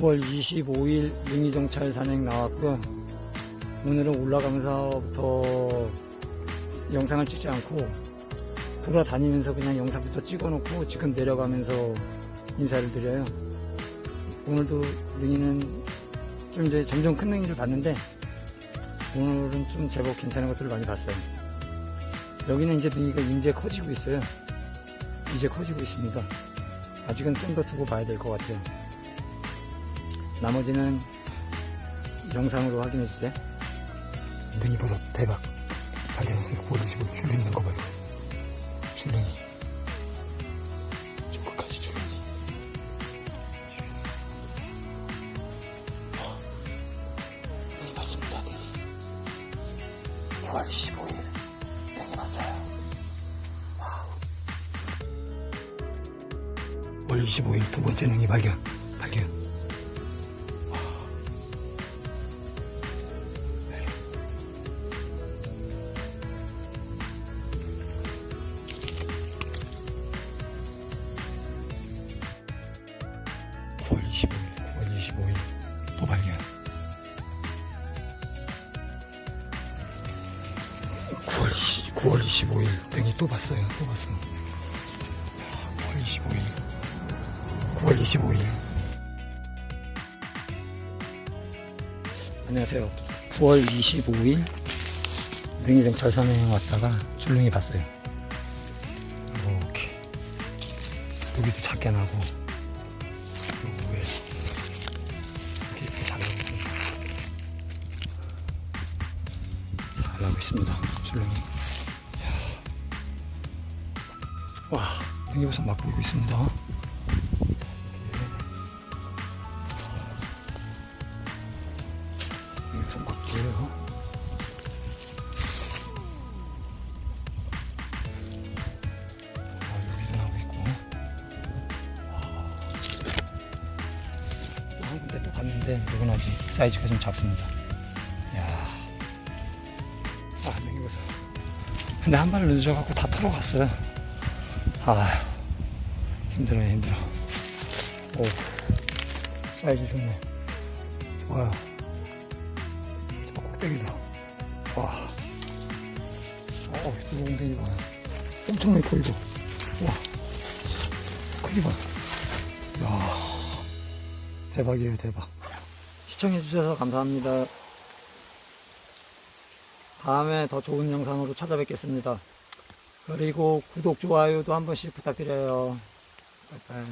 9월 25일 능이정찰 산행 나왔고요. 오늘은 올라가면서부터 영상을 찍지 않고 돌아다니면서 그냥 영상부터 찍어놓고 지금 내려가면서 인사를 드려요. 오늘도 능이는 좀 이제 점점 큰 능이를 봤는데 오늘은 좀 제법 괜찮은 것들을 많이 봤어요. 여기는 이제 능이가 이제 커지고 있어요. 이제 커지고 있습니다. 아직은 좀 더 두고 봐야 될 것 같아요. 나머지는 영상으로 확인해 주세요. 능이버섯 대박. 발견했어요 9월 25일 줄리는 거 봐요 줄링이 저 끝까지 줄링이 능이 맞습니다. 능이 9월 25일. 능이 맞아요. 와우. 9월 25일 두 번째 능이 발견 발견 9월 20, 9월 25일 등이 또 봤어요. 또 봤어. 9월 25일. 9월 25일. 안녕하세요. 9월 25일 능이정찰 산행 왔다가 줄눈이 봤어요. 이렇게. 여기도 작게 나고. 잘 나고 있습니다. 줄눈이. 와, 능이버섯 막 보이고 있습니다. 보여요. 아. 한 군데 또 갔는데 이건 아직 사이즈가 좀 작습니다. 야, 아, 능이버섯. 근데 한 발을 늦어갖고 다 털어갔어요. 아, 힘들어요, 힘들어. 오, 사이즈 좋네. 좋아요. 저 꼭대기도. 와. 어, 무공댕이 봐. 엄청나게 커, 이거. 와. 크기 봐. 야 대박이에요, 대박. 시청해주셔서 감사합니다. 다음에 더 좋은 영상으로 찾아뵙겠습니다. 그리고 구독, 좋아요도 한 번씩 부탁드려요. 빠이빠이.